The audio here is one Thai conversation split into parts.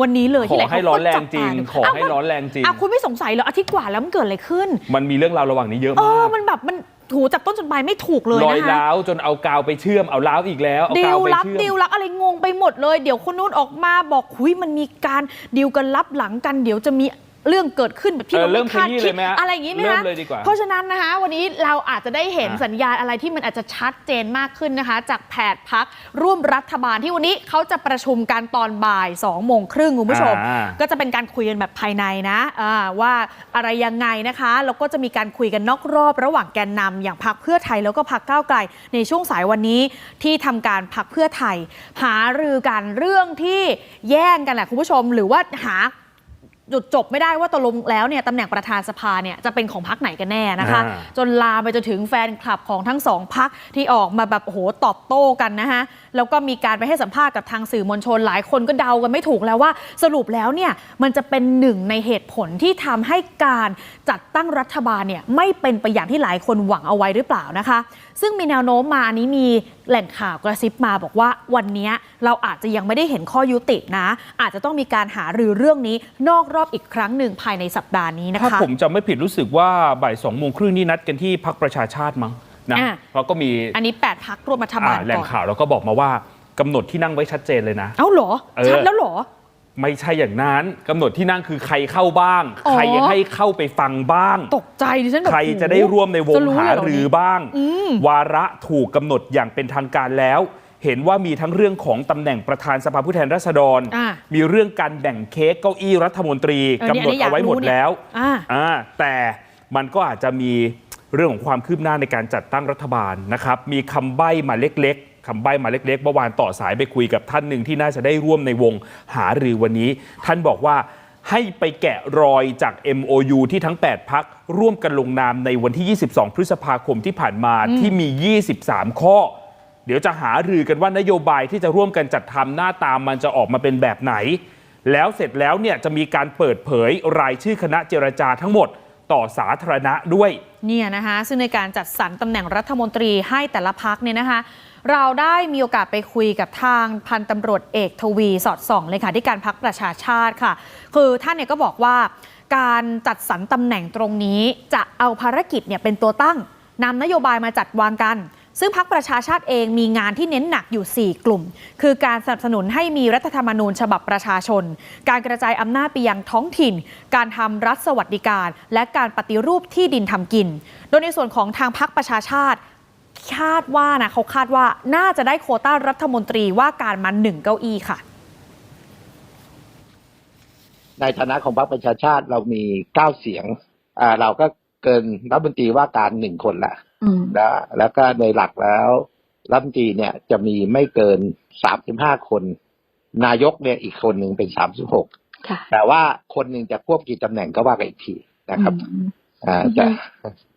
วันนี้เลยขที่อไหนให้เขาร้อก็นแรจังบจริงตาดูขอให้าวร้อนแรงจริง อะคุณไม่สงสัยเหรออาทิตย์กว่าแล้วมันเกิดอะไรขึ้น มันมีเรื่องราวระหว่างนี้เยอะเอมาอก มันแบบมันถูจับต้นจนปลายไม่ถูกเลยรอยนะคะ ร้าวจนเอากาวไปเชื่อมเอาร้าวอีกแล้วเอาดิกาววไปลับเชื่อม ดิวลับอะไรงงไปหมดเลย เดี๋ยวคนนู้นออกมาบอกคุยมันมีการดิวกันลับหลังกัน เดี๋ยวจะมี เรื่องเกิดขึ้นแบบที่เออเราเริ่ไม่มคาดขยี้คิเลดยไหมฮะอะไรอย่างนี้ไหมเริ่คะมเลยดีกว่า เพราะฉะนั้นนะคะ วันนี้เราอาจจะได้เห็นอะ สัญญาณอะไรที่มันอาจจะชัดเจนมากขึ้นนะคะ จากแผดพักร่วมรัฐบาลที่วันนี้เขาจะประชุมกันตอนบ่าย2โมงครึ่งคุณผู้ชม อ่า ก็จะเป็นการคุยกันแบบภายในนะอ่าว่าอะไรยังไงนะคะ แล้วก็จะมีการคุยกันนอกรอบระหว่างแกนนำอย่างพักเพื่อไทยแล้วก็พักก้าวไกล ในช่วงสายวันนี้ที่ทำการพักเพื่อไทย หารือกันเรื่องที่แย่งกันแหละคุณผู้ชม หรือว่าหา จุดจบไม่ได้ว่าตกลงแล้วเนี่ยตำแหน่งประธานสภาเนี่ยจะเป็นของพักไหนกันแน่นะคะอ่าจนลามไปจนถึงแฟนคลับของทั้งสองพักที่ออกมาแบบโอ้โหตอบโต้กันนะฮะแล้วก็มีการไปให้สัมภาษณ์กับทางสื่อมวลชนหลายคนก็เดากันไม่ถูกแล้วว่า สรุปแล้วเนี่ยมันจะเป็นหนึ่งในเหตุผลที่ทำให้การจัดตั้งรัฐบาลเนี่ยไม่เป็นไปอย่างที่หลายคนหวังเอาไว้หรือเปล่านะคะ ซึ่งมีแนวโน้มมาอันนี้มีแหล่งข่าวกระซิบมาบอกว่าวันนี้เราอาจจะยังไม่ได้เห็นข้อยุตินะ อาจจะต้องมีการหารือเรื่องนี้นอกรอบอีกครั้งหนึ่งภายในสัปดาห์นี้นะคะถ้าผมจำไม่ผิดรู้สึกว่าบ่ายสองโมงครึ่งนี่นัดกันที่พักประชาชาติมั้ง นะอ่าเพราะก็มีอันนี้ 8พักร่วมรัฐบาลอ่าแหล่ก่งอนข่าวแล้วก็บอกมาว่ากำหนดที่นั่งไว้ชัดเจนเลยนะเอ้าเหรอเออชัดแล้วเหรอไม่ใช่อย่างนั้นกำหนดที่นั่งคือใครเข้าบ้างอ๋อใครให้เข้าไปฟังบ้าง ตกใจดิฉันแบบใครจะได้ร่วมในวงจะหาเลยเรือบ้างอืมวาระถูกกำหนดอย่างเป็นทางการแล้ว เห็นว่ามีทั้งเรื่องของตำแหน่งประธานสภาผู้แทนราษฎรอ่ามีเรื่องการแบ่งเค้กเก้าอี้รัฐมนตรีเออกำเนี่ยหนดอันนี้อยากเอาไว้หมดรู้เนี่ยแล้วอ่าอ่าแต่มันก็อาจจะมี เรื่องของความคืบหน้าในการจัดตั้งรัฐบาลนะครับ มีคำใบ้มาเล็กๆคำใบ้มาเล็กๆเมื่อวานต่อสายไปคุยกับท่านหนึ่งที่น่าจะได้ร่วมในวงหารือวันนี้ ท่านบอกว่าให้ไปแกะรอยจาก MOU ที่ทั้ง 8 พักร่วมกันลงนามในวันที่ 22 พฤษภาคมที่ผ่านมาที่มี 23 ข้อ เดี๋ยวจะหารือกันว่านโยบายที่จะร่วมกันจัดทำหน้าตามมันจะออกมาเป็นแบบไหน แล้วเสร็จแล้วเนี่ยจะมีการเปิดเผยรายชื่อคณะเจรจาทั้งหมด ต่อสาธารณะด้วยเนี่ยนะคะซึ่งในการจัดสรรตำแหน่งรัฐมนตรีให้แต่ละพักเนี่ยนะคะ เราได้มีโอกาสไปคุยกับทางพันตำรวจเอกทวีสอดส่องเลยค่ะที่การพักประชาชาติค่ะ คือท่านเนี่ยก็บอกว่าการจัดสรรตำแหน่งตรงนี้จะเอาภารกิจเนี่ยเป็นตัวตั้งนำนโยบายมาจัดวางกัน ซึ่งพักประชาชาติเองมีงานที่เน้นหนักอยู่ 4 กลุ่ม คือการสนับสนุนให้มีรัฐธรรมนูญฉบับประชาชน การกระจายอำนาจไปยังท้องถิ่น การทำรัฐสวัสดิการ และการปฏิรูปที่ดินทำกิน โดยในส่วนของทางพักประชาชาติคาดว่านะเขาคาดว่าน่าจะได้โคต้ารัฐมนตรีว่าการมาหนึ่งเก้าอี้ค่ะ ในฐานะของพรรคประชาชาติเรามีเก้าเสียง เราก็เกินรัฐมนตรีว่าการหนึ่งคนละ อืมแล้วแล้วก็ในหลักแล้วรัฐมนตรีเนี่ยจะมีไม่เกินสามสิบห้าคน นายกเนี่ยอีกคนหนึ่งเป็นสามสิบหกค่ะแต่ว่าคนหนึ่งจะควบกี่ตำแหน่งก็ว่ากันอีกทีนะครับอืมอ่าจะ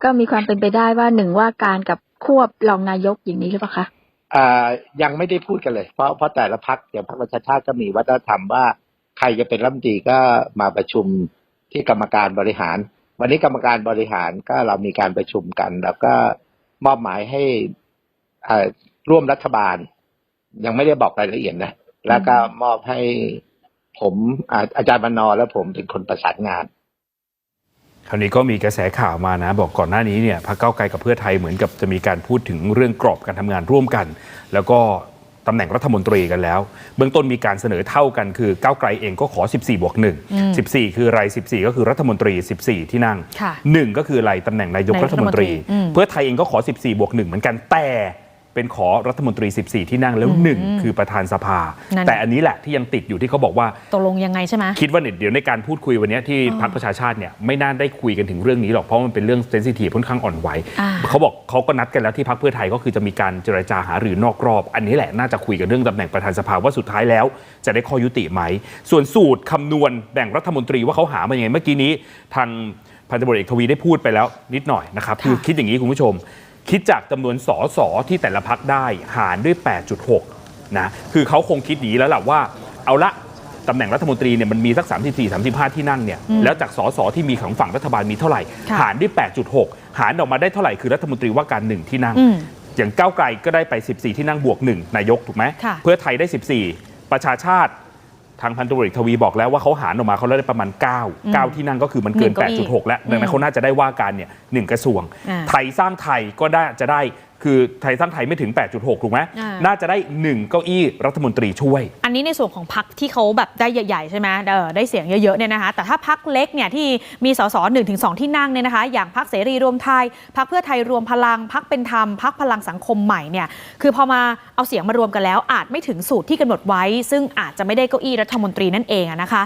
ก็มีความเป็นไปได้ว่าหนึ่งว่าการกับควบรองนายกอย่างนี้หรือเปล่าคะอ่ายังไม่ได้พูดกันเลย เพราะเพราะแต่ละพักอย่างพรรคประชาชาติก็มีวัฒนธรรมว่า ใครจะเป็นรัฐมนตรีก็มาประชุมที่กรรมการบริหาร วันนี้กรรมการบริหารก็เรามีการประชุมกัน แล้วก็มอบหมายให้อ่าร่วมรัฐบาล ยังไม่ได้บอกรายละเอียดนะ แล้วก็มอบให้ผมอาอาจารย์บรรณอและผมเป็นคนประสานงานคราวนี้ก็มีกระแสข่าวมานะ บอกก่อนหน้านี้เนี่ยพรรคเก้าไกลกับเพื่อไทยเหมือนกับจะมีการพูดถึงเรื่องกรอบการทำงานร่วมกัน แล้วก็ ตำแหน่งรัฐมนตรีกันแล้ว เบื้องต้นมีการเสนอเท่ากันคือก้าวไกลเองก็ขอ 14บวกอืม1 14 คืออะไร14 ก็คือรัฐมนตรี 14 ที่นั่งค่ะ1ก็คืออะไรตำแหน่งนายกนายกรัฐมนตรีรัฐมนตรีอืมเพื่อไทยเองก็ขอ 14บวก1เหมือนกันแต่ เป็นขอรัฐมนตรี 14 ที่นั่งแล้วอืม1คือประธานสภานั่นแต่อันนี้แหละที่ยังติดอยู่ที่เขาบอกว่าตกลงยังไงใช่ไหมคิดว่าเนี่ยเดี๋ยวในการพูดคุยวันเนี้ยที่อ๋อพรรคประชาชาติเนี่ยไม่น่าได้คุยกันถึงเรื่องนี้หรอกเพราะมันเป็นเรื่องเซนซิทีฟค่อนข้างอ่อนไหวอ่าเขาบอกเขาก็นัดกันแล้วที่พรรคเพื่อไทยก็คือจะมีการเจรจาหารือนอกรอบ อันนี้แหละน่าจะคุยกันเรื่องตำแหน่งประธานสภาว่าสุดท้ายแล้ว จะได้ข้อยุติไหม ส่วนสูตรคำนวณแบ่งรัฐมนตรีว่าเขาหามาอย่างไงเมื่อกี้นี้ทางพันตำรวจเอกทวีได้พูดไปแล้วนิดหน่อยนะครับคือคิดอย่างนี้คุณผู้ชม คิดจากจำนวนสสที่แต่ละพักได้หารด้วย 8.6 นะคือเขาคงคิดอย่างนี้แล้วล่ะว่า เอาละตำแหน่งรัฐมนตรีเนี่ยมันมีสัก 34 35 ที่นั่งเนี่ยอืมแล้วจากสสที่มีของฝั่งรัฐบาลมีเท่าไหร่ค่ะหารด้วย 8.6 หารออกมาได้เท่าไหร่คือรัฐมนตรีว่าการหนึ่งที่นั่งอืมอย่างก้าวไกลก็ได้ไป 14 ที่นั่งบวก 1 นายกถูกไหมค่ะเพื่อไทยได้ 14 ประชาชาติ ทางพันตำรวจเอกทวีบอกแล้วว่าเขาหารออกมาเขาได้ประมาณ 9 9 ที่นั่งก็คือมันเกินหนึ่งเก้าอี้8.6 แล้วดังนั้นเขาน่าจะได้ว่าการเนี่ยหนึ่งกระทรวงอ่าไทยสร้างไทยก็ได้จะได้ คือไทยสร้างไทยไม่ถึง 8.6 ถูกไหมอ่าน่าจะได้ 1 เก้าอี้รัฐมนตรีช่วย อันนี้ในส่วนของพักที่เขาแบบได้ใหญ่ๆ ใช่ไหมเออได้เสียงเยอะๆเนี่ยนะคะ แต่ถ้าพักเล็กเนี่ยที่มีสสหนึ่งถึงสองที่นั่งเนี่ยนะคะ อย่างพักเสรีรวมไทย พักเพื่อไทยรวมพลัง พักเป็นธรรม พักพลังสังคมใหม่เนี่ย คือพอมาเอาเสียงมารวมกันแล้ว อาจไม่ถึงสูตรที่กำหนดไว้ ซึ่งอาจจะไม่ได้เก้าอี้รัฐมนตรีนั่นเองอะนะคะ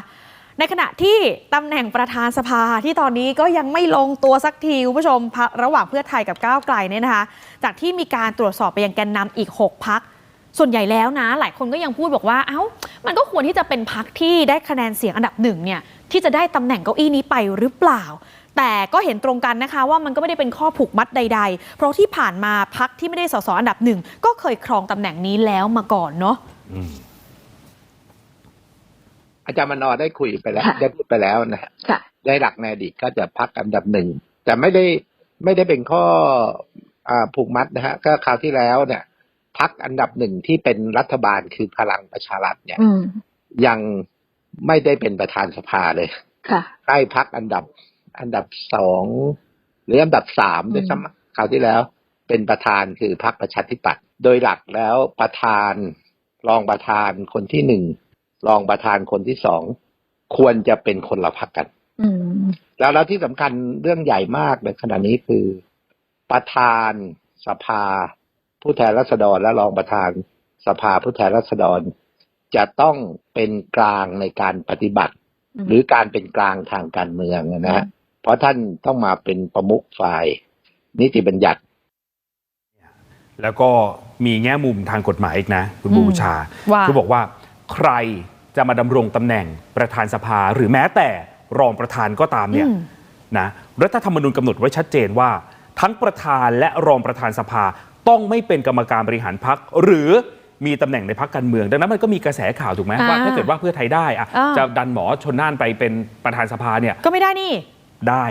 ในขณะที่ตำแหน่งประธานสภาที่ตอนนี้ก็ยังไม่ลงตัวสักทีคุณผู้ชมพะระหว่างเพื่อไทยกับก้าวไกลเนี่ยนะคะ จากที่มีการตรวจสอบไปยังแกนนำอีก 6 พัก ส่วนใหญ่แล้วนะ หลายคนก็ยังพูดบอกว่า เอ้า มันก็ควรที่จะเป็นพักที่ได้คะแนนเสียงอันดับหนึ่งเนี่ยที่จะได้ตำแหน่งเก้าอี้นี้ไปหรือเปล่า แต่ก็เห็นตรงกันนะคะว่ามันก็ไม่ได้เป็นข้อผูกมัดใด ๆ เพราะที่ผ่านมาพักที่ไม่ได้สสอันดับหนึ่งก็เคยครองตำแหน่งนี้แล้วมาก่อนเนาะ อาจารย์มนอได้คุยไปแล้วค่ะได้พูดไปแล้วนะฮะค่ะได้หลักในอดีตก็จะพักอันดับหนึ่ง แต่ไม่ได้ไม่ได้เป็นข้ออ่าผูกมัดนะฮะ ก็คราวที่แล้วเนี่ยพักอันดับหนึ่งที่เป็นรัฐบาลคือพลังประชารัฐเนี่ยอืมยังไม่ได้เป็นประธานสภาเลยค่ะใกล้พักอันดับอันดับสองหรืออันดับสามด้วยซ้ำคราวที่แล้ว เป็นประธานคือพรรคประชาธิปัตย์โดยหลักแล้วประธานรองประธานคนที่หนึ่ง รองประธานคนที่สองควรจะเป็นคนละพรรคกันอืมแล้วแล้วที่สำคัญเรื่องใหญ่มากในขณะนี้คือประธานสภา ผู้แทนราษฎรและรองประธานสภาผู้แทนราษฎร จะต้องเป็นกลางในการปฏิบัติอืมหรือการเป็นกลางทางการเมืองนะฮะเพราะท่านต้องมาเป็นประมุขฝ่าย นิติบัญญัติ แล้วก็มีแง่มุมทางกฎหมายอีกนะ คุณอืมบูชาว่าคือบอกว่าใคร จะมาดำรงตำแหน่งประธานสภา หรือแม้แต่รองประธานก็ตามเนี่ยอืมนะรัฐธรรมนูญกำหนดไว้ชัดเจนว่า ทั้งประธานและรองประธานสภาต้องไม่เป็นกรรมการบริหารพักหรือมีตำแหน่งในพักการเมือง ดังนั้นมันก็มีกระแสข่าวถูกไหมอ่าว่าถ้าเกิดว่าเพื่อไทยได้อะอ่าจะดันหมอชนน่านไปเป็นประธานสภาเนี่ยก็ไม่ได้นี่ได้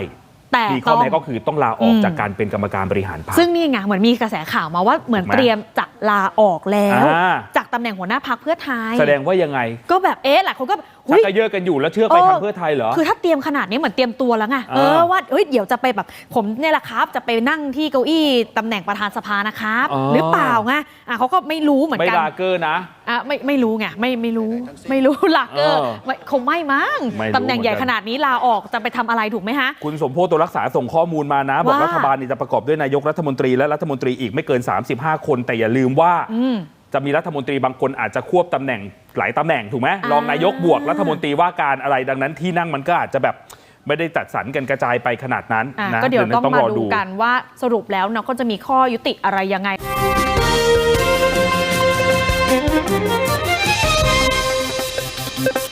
แต่มีข้อต้องแม้ก็คือต้องลาออกอืมจากการเป็นกรรมการบริหารพรรคซึ่งนี่ไงเหมือนมีกระแสข่าวมาว่าเหมือนถูกไหมเตรียมจะลาออกแล้วอ่าจาก ตำแหน่งหัวหน้าพักเพื่อไทย แสดงว่ายังไง ก็แบบเอ๊ะหลายคนก็ชัหุกยกระเยอะกันอยู่แล้วเชื่อไปเออทางเพื่อไทยเหรอ คือถ้าเตรียมขนาดนี้เหมือนเตรียมตัวแล้วไงอ่าเออว่าเฮ้ยเดี๋ยวจะไปแบบผมเนี่ยแหละครับ จะไปนั่งที่เก้าอี้ตำแหน่งประธานสภานะครับอ๋อหรือเปล่าไงอะเขาก็ไม่รู้เหมือนไม่กันลาเกอร์นะอะไม่ไม่รู้ไงไม่ไม่รู้ไม่รู้หลักเออเออไม่คงไม่มั้งไม่รู้ตำแหน่งใหญ่เหมือนกันขนาดนี้ลาออกจะไปทำอะไรถูกไหมฮะคุณสมโพธิ์ตัวรักษาส่งข้อมูลมานะ บอกว่ารัฐบาลนี่จะประกอบด้วยนายกรัฐมนตรีและรัฐมนตรีอีกไม่เกิน 35 คนแต่อย่าลืมว่าอืม จะมีรัฐมนตรีบางคนอาจจะควบตำแหน่งหลายตำแหน่งถูกไหมอ่ารองนายกบวกรัฐมนตรีว่าการอะไรดังนั้นที่นั่งมันก็อาจจะแบบไม่ได้จัดสรรกันกระจายไปขนาดนั้นอะนะก็เดี๋ยวนั้นต้องมารอดูกันว่าสรุปแล้วเนาะก็จะมีข้อยุติอะไรยังไง